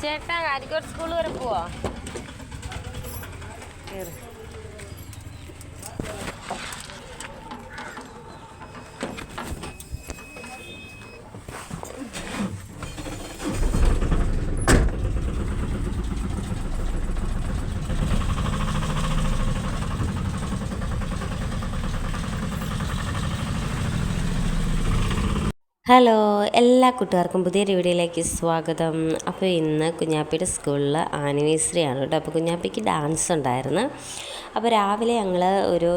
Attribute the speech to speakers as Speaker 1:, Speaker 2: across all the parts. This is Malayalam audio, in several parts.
Speaker 1: ചേട്ടാ കാരിക്കോട് സ്കൂൾ വരെ പോവാ കേറ്. ഹലോ എല്ലാ കൂട്ടുകാർക്കും പുതിയൊരു വീഡിയോയിലേക്ക് സ്വാഗതം. അപ്പോൾ ഇന്ന് കുഞ്ഞാപ്പിയുടെ സ്കൂളിൽ ആനിവേഴ്സറി ആണ് കേട്ടോ. അപ്പോൾ കുഞ്ഞാപ്പിക്ക് ഡാൻസ് ഉണ്ടായിരുന്നു. അപ്പോൾ രാവിലെ ഞങ്ങൾ ഒരു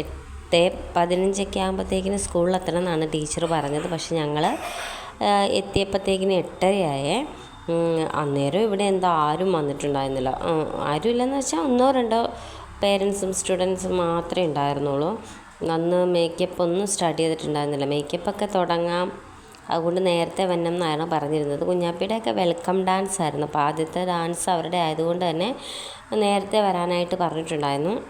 Speaker 1: എട്ട് പതിനഞ്ചൊക്കെ ആകുമ്പോഴത്തേക്കിന് സ്കൂളിൽ എത്തണം എന്നാണ് ടീച്ചർ പറഞ്ഞത്. പക്ഷെ ഞങ്ങൾ എത്തിയപ്പോഴത്തേക്കിന് എട്ടരയായേ. അന്നേരം ഇവിടെ എന്താ ആരും വന്നിട്ടുണ്ടായിരുന്നില്ല. ആരും ഇല്ലെന്ന് വെച്ചാൽ ഒന്നോ രണ്ടോ പേരൻസും സ്റ്റുഡൻസും മാത്രമേ ഉണ്ടായിരുന്നുള്ളൂ. അന്ന് മേക്കപ്പ് ഒന്നും സ്റ്റാർട്ട് ചെയ്തിട്ടുണ്ടായിരുന്നില്ല. മേക്കപ്പൊക്കെ തുടങ്ങാം. അതുകൊണ്ട് നേരത്തെ വന്നം എന്നായിരുന്നു പറഞ്ഞിരുന്നത്. കുഞ്ഞാപ്പിയുടെയൊക്കെ വെൽക്കം ഡാൻസ് ആയിരുന്നു. അപ്പോൾ ആദ്യത്തെ ഡാൻസ് അവരുടെ ആയതുകൊണ്ട് തന്നെ നേരത്തെ വരാനായിട്ട് പറഞ്ഞിട്ടുണ്ടായിരുന്നു.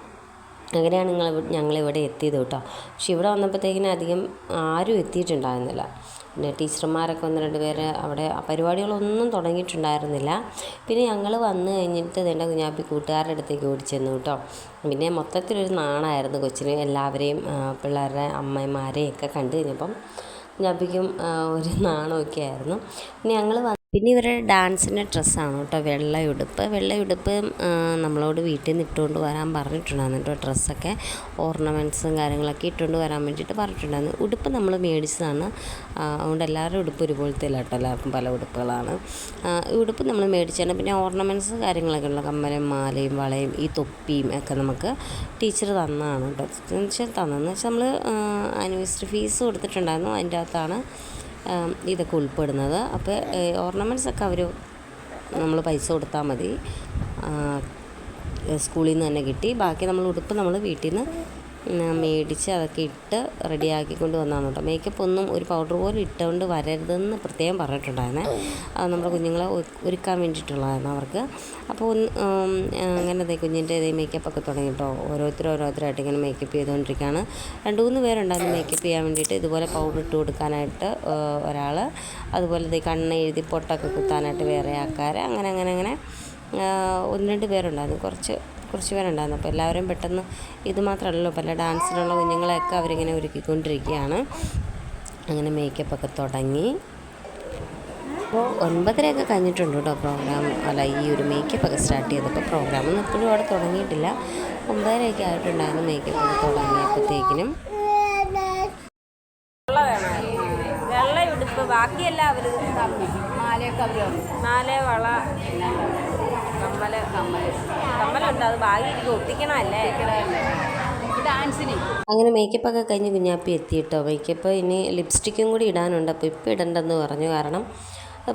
Speaker 1: അങ്ങനെയാണ് നിങ്ങൾ ഞങ്ങളിവിടെ എത്തിയത് കേട്ടോ. പക്ഷെ ഇവിടെ വന്നപ്പോഴത്തേക്കിനും അധികം ആരും എത്തിയിട്ടുണ്ടായിരുന്നില്ല. പിന്നെ ടീച്ചർമാരൊക്കെ ഒന്ന് രണ്ട് പേര് അവിടെ പരിപാടികളൊന്നും തുടങ്ങിയിട്ടുണ്ടായിരുന്നില്ല. പിന്നെ ഞങ്ങൾ വന്നു കഴിഞ്ഞിട്ട് എന്റെ കുഞ്ഞാപ്പി കൂട്ടുകാരുടെ അടുത്തേക്ക് ഓടിച്ചെന്നു കേട്ടോ. പിന്നെ മൊത്തത്തിലൊരു നാണായിരുന്നു കൊച്ചിന്. എല്ലാവരെയും പിള്ളേരുടെ അമ്മമാരെയൊക്കെ കണ്ടു കഴിഞ്ഞപ്പം കുഞ്ഞാപ്പിക്കും ഒരു നാണമൊക്കെ ആയിരുന്നു. പിന്നെ ഞങ്ങൾ പിന്നെ ഇവരുടെ ഡാൻസിന്റെ ഡ്രസ്സാണ് കേട്ടോ. വെള്ളയുടുപ്പ് വെള്ളയുടുപ്പ് നമ്മളോട് വീട്ടിൽ നിന്ന് ഇട്ടുകൊണ്ട് വരാൻ പറഞ്ഞിട്ടുണ്ടായിരുന്നു കേട്ടോ ഡ്രസ്സൊക്കെ. ഓർണമെന്റ്സും കാര്യങ്ങളൊക്കെ ഇട്ടുകൊണ്ട് വരാൻ വേണ്ടിയിട്ട് പറഞ്ഞിട്ടുണ്ടായിരുന്നു. ഉടുപ്പ് നമ്മൾ മേടിച്ചതാണ്. അതുകൊണ്ട് എല്ലാവരുടെ ഉടുപ്പ് ഒരുപോലത്തെ അല്ല കേട്ടോ. എല്ലാവർക്കും പല ഉടുപ്പുകളാണ്. ഉടുപ്പ് നമ്മൾ മേടിച്ചാണ് പിന്നെ ഓർണമെന്റ്സ് കാര്യങ്ങളൊക്കെ ഉള്ള കമ്മലും മാലയും വളയും ഈ തൊപ്പിയും ഒക്കെ നമുക്ക് ടീച്ചർ തന്നതാണ് കേട്ടോ. എന്ന് വെച്ചാൽ തന്നെന്ന് വെച്ചാൽ നമ്മൾ ആനിവേഴ്സറി ഫീസ് കൊടുത്തിട്ടുണ്ടായിരുന്നു. അതിന്റെ അകത്താണ് ഇതൊക്കെ ഉൾപ്പെടുന്നത്. അപ്പോൾ ഓർണമെന്റ്സ് ഒക്കെ അവർ നമ്മൾ പൈസ കൊടുത്താൽ മതി. സ്കൂളിൽ നിന്ന് തന്നെ കിട്ടി. ബാക്കി നമ്മൾ ഉടുപ്പ് നമ്മൾ വീട്ടിൽ നിന്ന് മേടിച്ച് അതൊക്കെ ഇട്ട് റെഡിയാക്കിക്കൊണ്ട് വന്നതാണ് കേട്ടോ. മേക്കപ്പ് ഒന്നും ഒരു പൗഡർ പോലും ഇട്ടുകൊണ്ട് വരരുതെന്ന് പ്രത്യേകം പറഞ്ഞിട്ടുണ്ടായിരുന്നേ. അത് നമ്മുടെ കുഞ്ഞുങ്ങളെ ഒരു- ഒരുക്കാൻ വേണ്ടിയിട്ടുള്ളതായിരുന്നു അവർക്ക്. അപ്പോൾ ഒന്ന് ഉം, അങ്ങനെ ദേ കുഞ്ഞിന്റെ ഇതേ മേക്കപ്പൊക്കെ തുടങ്ങി കേട്ടോ. ഓരോരുത്തരും ഓരോരുത്തരായിട്ട് ഇങ്ങനെ മേക്കപ്പ് ചെയ്തുകൊണ്ടിരിക്കുകയാണ്. രണ്ട് മൂന്ന് പേരുണ്ടായിരുന്നു മേക്കപ്പ് ചെയ്യാൻ വേണ്ടിയിട്ട്. ഇതുപോലെ പൗഡർ ഇട്ട് കൊടുക്കാനായിട്ട് ഒരാൾ അതുപോലെ ദേ കണ്ണ് എഴുതി പൊട്ടൊക്കെ കുത്താനായിട്ട് വേറെ ആൾക്കാർ അങ്ങനെ അങ്ങനെ അങ്ങനെ ഒന്ന് രണ്ട് പേരുണ്ടായിരുന്നു. കുറച്ച് കുറച്ച് പേരുണ്ടായിരുന്നു അപ്പോൾ എല്ലാവരും പെട്ടെന്ന് ഇത് മാത്രമല്ലല്ലോ പല ഡാൻസിനുള്ള കുഞ്ഞുങ്ങളെയൊക്കെ അവരിങ്ങനെ ഒരുക്കിക്കൊണ്ടിരിക്കുകയാണ്. അങ്ങനെ മേക്കപ്പൊക്കെ തുടങ്ങി. അപ്പോൾ ഒൻപതരയൊക്കെ കഴിഞ്ഞിട്ടുണ്ട് കേട്ടോ പ്രോഗ്രാം. അല്ല ഈ ഒരു മേക്കപ്പൊക്കെ സ്റ്റാർട്ട് ചെയ്തപ്പോൾ പ്രോഗ്രാം ഒന്നും ഇപ്പോഴും അവിടെ തുടങ്ങിയിട്ടില്ല. ഒമ്പതരയൊക്കെ ആയിട്ടുണ്ടായിരുന്നു മേക്കപ്പൊക്കെ തുടങ്ങിയപ്പോഴത്തേക്കിനും. ബാക്കിയെല്ലാം അവർ നാല് വള കമ്മൽ കമ്മൽ. കമ്മലുണ്ട് അത് ഭാഗ്യം ഒട്ടിക്കണമല്ലേ
Speaker 2: ഡാൻസിന്.
Speaker 1: അങ്ങനെ മേക്കപ്പ് ഒക്കെ കഴിഞ്ഞ് കുഞ്ഞാപ്പി എത്തിയിട്ടോ. മേക്കപ്പ് ഇനി ലിപ്സ്റ്റിക്കും കൂടി ഇടാനുണ്ട്. അപ്പോൾ ഇപ്പോൾ ഇടണ്ടെന്ന് പറഞ്ഞു. കാരണം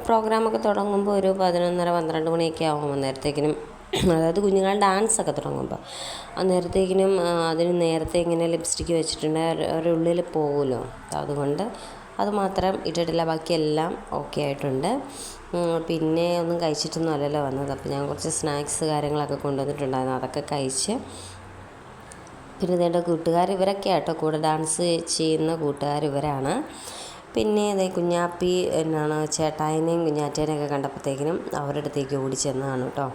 Speaker 1: പ്രോഗ്രാമൊക്കെ തുടങ്ങുമ്പോൾ ഒരു പതിനൊന്നര പന്ത്രണ്ട് മണിയൊക്കെ ആവും അന്നേരത്തേക്കിനും. അതായത് കുഞ്ഞുങ്ങൾ ഡാൻസ് ഒക്കെ തുടങ്ങുമ്പോൾ അന്നേരത്തേക്കിനും അതിന് നേരത്തെ ഇങ്ങനെ ലിപ്സ്റ്റിക്ക് വെച്ചിട്ടുണ്ടെങ്കിൽ അവരുടെ ഉള്ളിൽ പോകുമല്ലോ അതുകൊണ്ട് അത് മാത്രം ഇട്ടിട്ടില്ല. ബാക്കിയെല്ലാം ഓക്കെ ആയിട്ടുണ്ട്. പിന്നെ ഒന്നും കഴിച്ചിട്ടൊന്നും അല്ലല്ലോ വന്നത്. അപ്പോൾ ഞാൻ കുറച്ച് സ്നാക്സ് കാര്യങ്ങളൊക്കെ കൊണ്ടുവന്നിട്ടുണ്ടായിരുന്നു. അതൊക്കെ കഴിച്ച് പിന്നെ ഇതേണ്ട കൂട്ടുകാർ ഇവരൊക്കെ ആട്ടോ. കൂടെ ഡാൻസ് ചെയ്യുന്ന കൂട്ടുകാർ ഇവരാണ്. പിന്നെ ഇതേ കുഞ്ഞാപ്പി എന്നാണ് ചേട്ടായനെയും കുഞ്ഞാറ്റേനെയൊക്കെ കണ്ടപ്പോഴത്തേക്കിനും അവരുടെ അടുത്തേക്ക് ഓടി ചെന്നതാണ് കേട്ടോ.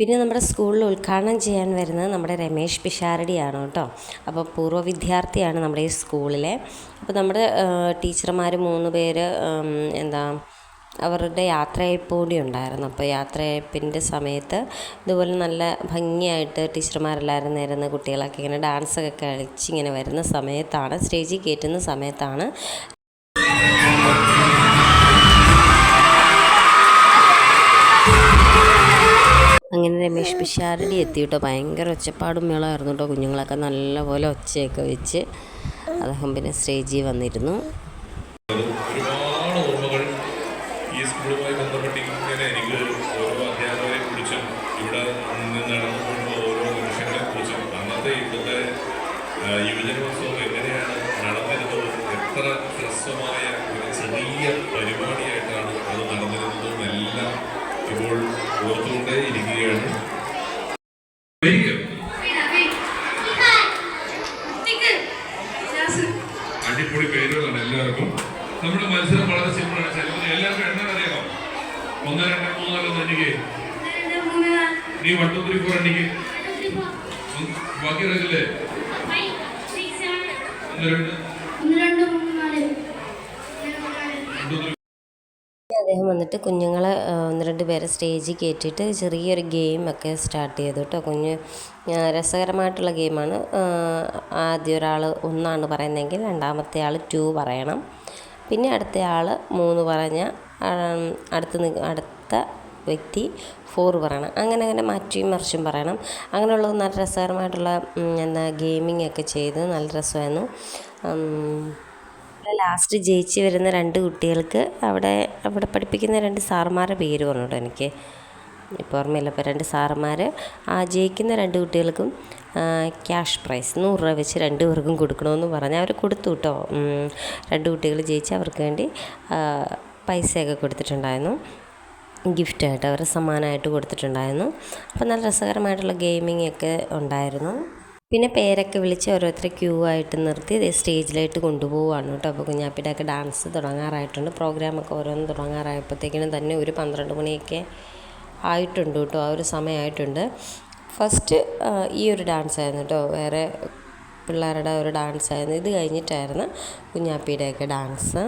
Speaker 1: പിന്നെ നമ്മുടെ സ്കൂളിൽ ഉദ്ഘാടനം ചെയ്യാൻ വരുന്നത് നമ്മുടെ രമേഷ് പിഷാരടിയാണ് കേട്ടോ. അപ്പോൾ പൂർവ വിദ്യാർത്ഥിയാണ് നമ്മുടെ ഈ സ്കൂളിലെ. അപ്പോൾ നമ്മുടെ ടീച്ചർമാർ മൂന്ന് പേര് എന്താ അവരുടെ യാത്രയയപ്പ് കൂടി ഉണ്ടായിരുന്നു അപ്പോൾ യാത്രയയപ്പിന്റെ സമയത്ത് ഇതുപോലെ നല്ല ഭംഗിയായിട്ട് ടീച്ചർമാരെല്ലാവരും നേരുന്ന കുട്ടികളൊക്കെ ഇങ്ങനെ ഡാൻസൊക്കെ കളിച്ച് ഇങ്ങനെ വരുന്ന സമയത്താണ് സ്റ്റേജിൽ കയറ്റുന്ന സമയത്താണ്. അങ്ങനെ രമേശ് പിഷാരടി എത്തി കേട്ടോ. ഭയങ്കര ഒച്ചപ്പാടും മേളമായിരുന്നു കേട്ടോ. കുഞ്ഞുങ്ങളൊക്കെ നല്ലപോലെ ഒച്ചയൊക്കെ വെച്ച് അദ്ദേഹം പിന്നെ സ്റ്റേജിൽ വന്നിരുന്നു.
Speaker 3: യുവജനോത്സവം എങ്ങനെയാണ് നടന്നിരുന്നത്? എത്ര ഹ്രസ്വമായ ഒരു ചെറിയ പരിപാടിയായി നമ്മുടെ മത്സരം വളരെ സിമ്പിളാണ്. ചിലപ്പോൾ എല്ലാവർക്കും എണ്ണ അറിയാമോ ഒന്ന് രണ്ട് മൂന്ന് നാല് എനിക്ക് നീ വൺ ടു ത്രീ ഫോർ എനിക്ക് ബാക്കി അറിയില്ലേ ഒന്ന് രണ്ട്.
Speaker 1: അദ്ദേഹം വന്നിട്ട് കുഞ്ഞുങ്ങളെ ഒന്ന് രണ്ട് പേരെ സ്റ്റേജിൽ കയറ്റിയിട്ട് ചെറിയൊരു ഗെയിമൊക്കെ സ്റ്റാർട്ട് ചെയ്തു കേട്ടോ കുഞ്ഞ് രസകരമായിട്ടുള്ള ഗെയിമാണ് ആദ്യം ഒരാൾ ഒന്നാണ് പറയുന്നതെങ്കിൽ രണ്ടാമത്തെ ആൾ ടു പറയണം. പിന്നെ അടുത്ത ആൾ മൂന്ന് പറഞ്ഞ അടുത്ത് അടുത്ത വ്യക്തി ഫോർ പറയണം. അങ്ങനെ അങ്ങനെ മാറ്റിയും മറിച്ചും പറയണം. അങ്ങനെയുള്ള നല്ല രസകരമായിട്ടുള്ള എന്താ ഗെയിമിംഗ് ഒക്കെ ചെയ്ത് നല്ല രസമായിരുന്നു. ലാസ്റ്റ് ജയിച്ച് വരുന്ന രണ്ട് കുട്ടികൾക്ക് അവിടെ അവിടെ പഠിപ്പിക്കുന്ന രണ്ട് സാറുമാരുടെ പേര് പറഞ്ഞു കേട്ടോ എനിക്ക്? ഇപ്പോൾ ഓർമ്മയില്ല. അപ്പോൾ രണ്ട് സാറുമാർ ആ ജയിക്കുന്ന രണ്ട് കുട്ടികൾക്കും ക്യാഷ് പ്രൈസ് നൂറ് രൂപ വെച്ച് രണ്ട് പേർക്കും കൊടുക്കണമെന്ന് പറഞ്ഞ് അവർ കൊടുത്തു കേട്ടോ രണ്ട് കുട്ടികൾ ജയിച്ച് അവർക്ക് വേണ്ടി പൈസയൊക്കെ കൊടുത്തിട്ടുണ്ടായിരുന്നു. ഗിഫ്റ്റായിട്ട് അവർ സമ്മാനമായിട്ട് കൊടുത്തിട്ടുണ്ടായിരുന്നു. അപ്പോൾ നല്ല രസകരമായിട്ടുള്ള ഗെയിമിംഗ് ഒക്കെ ഉണ്ടായിരുന്നു. പിന്നെ പേരൊക്കെ വിളിച്ച് ഓരോരുത്തരെ ക്യൂ ആയിട്ട് നിർത്തി സ്റ്റേജിലായിട്ട് കൊണ്ടുപോവുകയാണ് കേട്ടോ അപ്പോൾ കുഞ്ഞാപ്പിയുടെയൊക്കെ ഡാൻസ് തുടങ്ങാറായിട്ടുണ്ട്. പ്രോഗ്രാമൊക്കെ ഓരോന്ന് തുടങ്ങാറായപ്പോഴത്തേക്കിനും തന്നെ ഒരു പന്ത്രണ്ട് മണിയൊക്കെ ആയിട്ടുണ്ട് കേട്ടോ ആ ഒരു സമയമായിട്ടുണ്ട്. ഫസ്റ്റ് ഈ ഒരു ഡാൻസ് ആയിരുന്നു കേട്ടോ വേറെ പിള്ളേരുടെ ഒരു ഡാൻസ് ആയിരുന്നു. ഇത് കഴിഞ്ഞിട്ടായിരുന്നു കുഞ്ഞാപ്പിയുടെയൊക്കെ ഡാൻസ്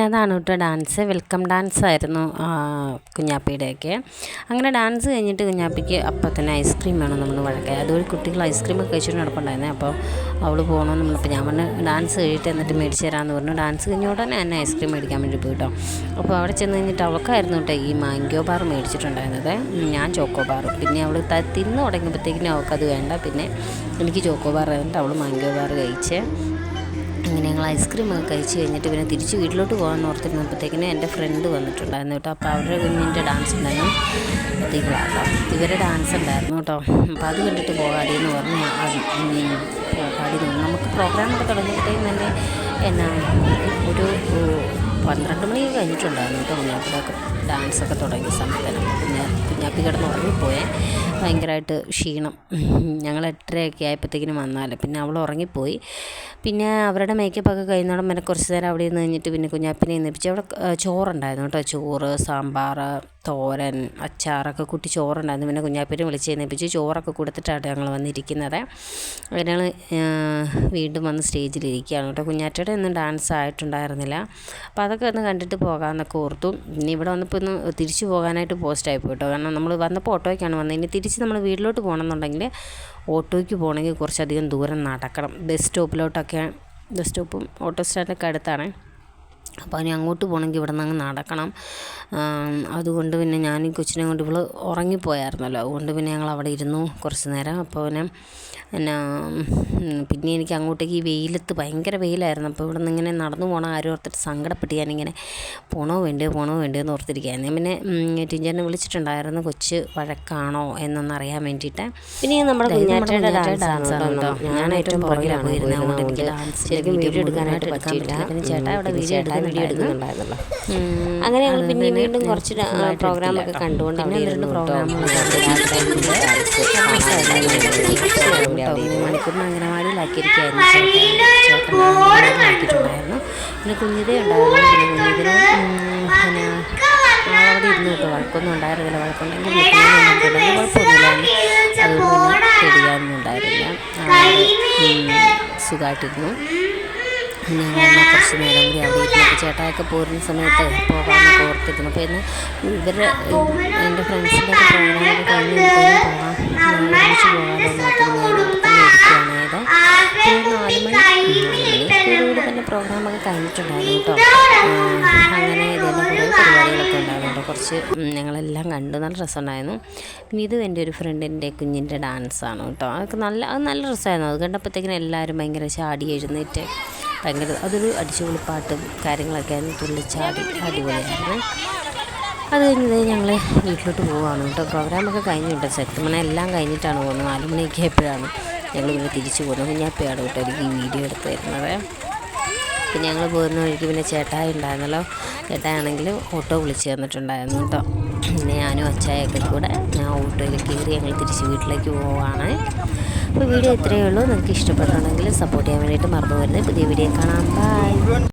Speaker 1: പിന്നെ കേട്ടോ ഡാൻസ്. വെൽക്കം ഡാൻസ് ആയിരുന്നു കുഞ്ഞാപ്പിയുടെയൊക്കെ. അങ്ങനെ ഡാൻസ് കഴിഞ്ഞിട്ട് കുഞ്ഞാപ്പിക്ക് അപ്പം തന്നെ ഐസ്ക്രീം വേണം നമ്മൾ വഴക്കായി അതുവഴി കുട്ടികൾ ഐസ്ക്രീമൊക്കെ കഴിച്ചിട്ട് നടപ്പുണ്ടായിരുന്നേ അപ്പോൾ അവൾ പോകണമെന്ന് പറഞ്ഞപ്പോൾ ഞാൻ പറഞ്ഞു ഡാൻസ് കഴിഞ്ഞിട്ട് എന്നിട്ട് മേടിച്ച് തരാമെന്ന് പറഞ്ഞു. ഡാൻസ് കഴിഞ്ഞ ഉടനെ എന്നെ ഐസ്ക്രീം മേടിക്കാൻ വേണ്ടി പോയി കേട്ടോ. അപ്പോൾ അവിടെ ചെന്ന് കഴിഞ്ഞിട്ട് അവൾക്കായിരുന്നു കേട്ടോ ഈ മാംഗോ ബാർ മേടിച്ചിട്ടുണ്ടായിരുന്നത്. ഞാൻ ചോക്കോ ബാർ. പിന്നെ അവൾ തിന്ന് തുടങ്ങിയപ്പോഴത്തേക്കിനും അവൾക്കത് വേണ്ട. പിന്നെ എനിക്ക് ചോക്കോ ബാർ ആയതുകൊണ്ട് അവൾ മാംഗോ ബാർ കഴിച്ച് അങ്ങനെ ഞങ്ങൾ ഐസ്ക്രീമൊക്കെ കഴിച്ച് കഴിഞ്ഞിട്ട് പിന്നെ തിരിച്ച് വീട്ടിലോട്ട് പോകാൻ ഓർത്തിരുന്നപ്പോഴത്തേക്കിന് എന്റെ ഫ്രണ്ട് വന്നിട്ടുണ്ടായിരുന്നു കേട്ടോ. അപ്പോൾ അവരുടെ കുഞ്ഞിന്റെ ഡാൻസ് ഉണ്ടായിരുന്നു. ഇതികളാട്ടോ ഇവരെ ഡാൻസ് ഉണ്ടായിരുന്നു കേട്ടോ. അപ്പോൾ അത് കണ്ടിട്ട് പോകാടി എന്ന് പറഞ്ഞു. പോകാടി നമുക്ക് പ്രോഗ്രാമൊക്കെ തുടങ്ങിയപ്പോഴത്തേക്കും തന്നെ എന്നാ ഒരു പന്ത്രണ്ട് മണി കഴിഞ്ഞിട്ടുണ്ടായിരുന്നു കേട്ടോ കുഞ്ഞാപ്പിടൊക്കെ ഡാൻസൊക്കെ തുടങ്ങിയ സമയത്ത്. കുഞ്ഞാ കുഞ്ഞാപ്പി കിടന്ന് ഉറങ്ങിപ്പോയേ. ഭയങ്കരമായിട്ട് ക്ഷീണം. ഞങ്ങൾ എട്ടരയൊക്കെ ആയപ്പോഴത്തേക്കിനും വന്നാൽ പിന്നെ അവൾ ഉറങ്ങിപ്പോയി. പിന്നെ അവരുടെ മേക്കപ്പൊക്കെ കഴിയുന്നോടം പിന്നെ കുറച്ച് നേരം അവിടെ നിന്ന് കഴിഞ്ഞിട്ട് പിന്നെ കുഞ്ഞാപ്പിനെ നിപ്പിച്ച് അവിടെ ചോറുണ്ടായിരുന്നു കേട്ടോ. ചോറ് സാമ്പാർ തോരൻ അച്ചാറൊക്കെ കൂട്ടി ചോറുണ്ടായിരുന്നു. പിന്നെ കുഞ്ഞാപ്പേരും വിളിച്ച് എന്നിപ്പിച്ച് ചോറൊക്കെ കൊടുത്തിട്ടാണ് ഞങ്ങൾ വന്നിരിക്കുന്നത്. ഞങ്ങൾ വീണ്ടും വന്ന് സ്റ്റേജിലിരിക്കുകയാണ് കേട്ടോ. കുഞ്ഞാറ്റയുടെ ഒന്നും ഡാൻസ് ആയിട്ടുണ്ടായിരുന്നില്ല. അപ്പോൾ അതൊക്കെ ഒന്ന് കണ്ടിട്ട് പോകാമെന്നൊക്കെ ഓർത്തു. ഇനി ഇവിടെ വന്നപ്പോൾ ഒന്ന് തിരിച്ചു പോകാനായിട്ട് പോസ്റ്റായി പോയിട്ടോ. കാരണം നമ്മൾ വന്നപ്പോൾ ഓട്ടോയ്ക്കാണ് വന്നത്. ഇനി തിരിച്ച് നമ്മൾ വീട്ടിലോട്ട് പോകണമെന്നുണ്ടെങ്കിൽ ഓട്ടോയ്ക്ക് പോകണമെങ്കിൽ കുറച്ചധികം ദൂരം നടക്കണം. ബസ് സ്റ്റോപ്പിലോട്ടൊക്കെ ബസ് സ്റ്റോപ്പും ഓട്ടോ സ്റ്റാൻഡൊക്കെ അടുത്താണ്. അപ്പോൾ അതിന് അങ്ങോട്ട് പോകണമെങ്കിൽ ഇവിടെ നിന്ന് അങ്ങ് നടക്കണം. അതുകൊണ്ട് പിന്നെ ഞാൻ ഈ കൊച്ചിനെ കൊണ്ട് ഇവൾ ഉറങ്ങിപ്പോയായിരുന്നല്ലോ. അതുകൊണ്ട് പിന്നെ ഞങ്ങൾ അവിടെ ഇരുന്നു കുറച്ച് നേരം. അപ്പോൾ പിന്നെ എന്നാ പിന്നെ എനിക്ക് അങ്ങോട്ടേക്ക് ഈ വെയിലത്ത് ഭയങ്കര വെയിലായിരുന്നു. അപ്പോൾ ഇവിടെ നിന്ന് ഇങ്ങനെ നടന്നു പോകണം. ആരും ഓർത്തിട്ട് സങ്കടപ്പെട്ട് ഞാനിങ്ങനെ പോണോ വേണ്ടയോ പോണോ വേണ്ടയോ എന്ന് ഓർത്തിരിക്കുകയായിരുന്നു. പിന്നെ ഉം, ടീച്ചറിനെ വിളിച്ചിട്ടുണ്ടായിരുന്നു. കൊച്ച് വഴക്കാണോ എന്നൊന്ന് അറിയാൻ വേണ്ടിയിട്ട്.
Speaker 4: പിന്നെ നമ്മുടെ കുഞ്ഞാറ്റയുടെ ഡാൻസ്. ഞാൻ ഏറ്റവും പുറകിലാണ് പോയിരുന്നത്. അതുകൊണ്ട് എനിക്ക് ശരിക്കും വീഡിയോ എടുക്കാനായിട്ട് പറ്റിയില്ല.
Speaker 1: പിന്നെ ചേട്ടാ അവിടെ വീഡിയോ
Speaker 4: ചേട്ടാ വീഡിയോ
Speaker 1: എടുക്കുന്നുണ്ടായിരുന്നല്ലോ. അങ്ങനെ ഞങ്ങൾ പിന്നെ വീണ്ടും കുറച്ച്
Speaker 4: പ്രോഗ്രാം ഒക്കെ
Speaker 1: പ്രോഗ്രാമൊക്കെ കണ്ടുകൊണ്ട്. അവിടെ ഇരുന്നു.
Speaker 4: മണിക്കൂറിന് അംഗനവാടിയിലാക്കിയിരിക്കുകയായിരുന്നു. ചേട്ടൻ പിന്നെ കുഞ്ഞിതേ ഉണ്ടായിരുന്നു. പിന്നെ കുഞ്ഞിതിന് പിന്നെ ആളവിടെ ഇരുന്നു കേട്ടോ. വഴക്കൊന്നും ഉണ്ടായിരുന്നില്ല. വഴക്കുണ്ടെങ്കിൽ വീട്ടിൽ കുഴപ്പമൊന്നുമില്ല. അതുകൊണ്ട് പിന്നെ പേടിക്കാനൊന്നും ഉണ്ടായിരുന്നില്ല. സുഖമായിട്ടിരുന്നു. പിന്നെ ഞങ്ങൾ കുറച്ച് നേരം കൂടി അവിടെ ഇരുന്നപ്പോൾ ചേട്ടായൊക്കെ പോരുന്ന സമയത്ത് പോകാമെന്ന് ഓർത്തിരുന്നു. അപ്പോൾ ഇന്ന് ഇവർ എന്റെ ഫ്രണ്ട്സിന്റെ ഒക്കെ പ്രോഗ്രാമൊക്കെ കഴിഞ്ഞ് പോകാം. ഒരുമിച്ച് പോകാമെന്ന് ഓർത്തിരുന്നു തന്നെ ഇരിക്കുകയാണേത് പിന്നെ നാല് മണി മണിയോടുകൂടി തന്നെ പ്രോഗ്രാമൊക്കെ കഴിഞ്ഞിട്ടുണ്ടായിരുന്നു കേട്ടോ. അങ്ങനെ ഇതിന്റെ കുറേ പരിപാടികളൊക്കെ ഉണ്ടായിരുന്നു
Speaker 1: കുറച്ച് ഞങ്ങളെല്ലാം കണ്ടു നല്ല രസമുണ്ടായിരുന്നു. പിന്നെ ഇത് എന്റെ ഒരു ഫ്രണ്ടിന്റെ കുഞ്ഞിന്റെ ഡാൻസാണ് കേട്ടോ. അതൊക്കെ നല്ല അത് നല്ല രസമായിരുന്നു. അത് കണ്ടപ്പോഴത്തേക്കിനും എല്ലാവരും ഭയങ്കര ചാടി എഴുന്നേറ്റ്. ഭയങ്കര അതൊരു അടിച്ചുപൊളിപ്പാട്ടും കാര്യങ്ങളൊക്കെ ആയിരുന്നു. തുള്ളിച്ചാടി അടിപൊളിയായിരുന്നു. അത് കഴിഞ്ഞത് ഞങ്ങൾ വീട്ടിലോട്ട് പോവുകയാണ് കേട്ടോ. പ്രോഗ്രാമൊക്കെ കഴിഞ്ഞിട്ട് സത്യം പറഞ്ഞാൽ എല്ലാം കഴിഞ്ഞിട്ടാണ് പോകുന്നത്. നാല് മണിയൊക്കെ ആയപ്പോഴാണ് ഞങ്ങൾ പിന്നെ തിരിച്ചു പോകുന്നത്. കുഞ്ഞാപ്പയാണ് കേട്ടോ എനിക്ക് ഈ വീഡിയോ എടുത്ത് തരുന്നത് പിന്നെ ഞങ്ങൾ പോകുന്ന വഴിക്ക് പിന്നെ ചേട്ടായി ഉണ്ടായിരുന്നല്ലോ. ചേട്ടായാണെങ്കിൽ ഓട്ടോ വിളിച്ച് തന്നിട്ടുണ്ടായിരുന്നു കേട്ടോ. പിന്നെ ഞാനും അച്ചായൊക്കെ കൂടെ ഞാൻ ഓട്ടോയിൽ കയറി ഞങ്ങൾ തിരിച്ച് വീട്ടിലേക്ക് പോവുകയാണ് അപ്പോൾ വീഡിയോ ഇത്രയേ ഉള്ളൂ. നിങ്ങൾക്ക് ഇഷ്ടപ്പെട്ടുണ്ടെങ്കിൽ സപ്പോർട്ട് ചെയ്യാൻ വേണ്ടിയിട്ട് മറന്നു വരുന്നത് പുതിയ വീഡിയോ കാണാം. ബൈ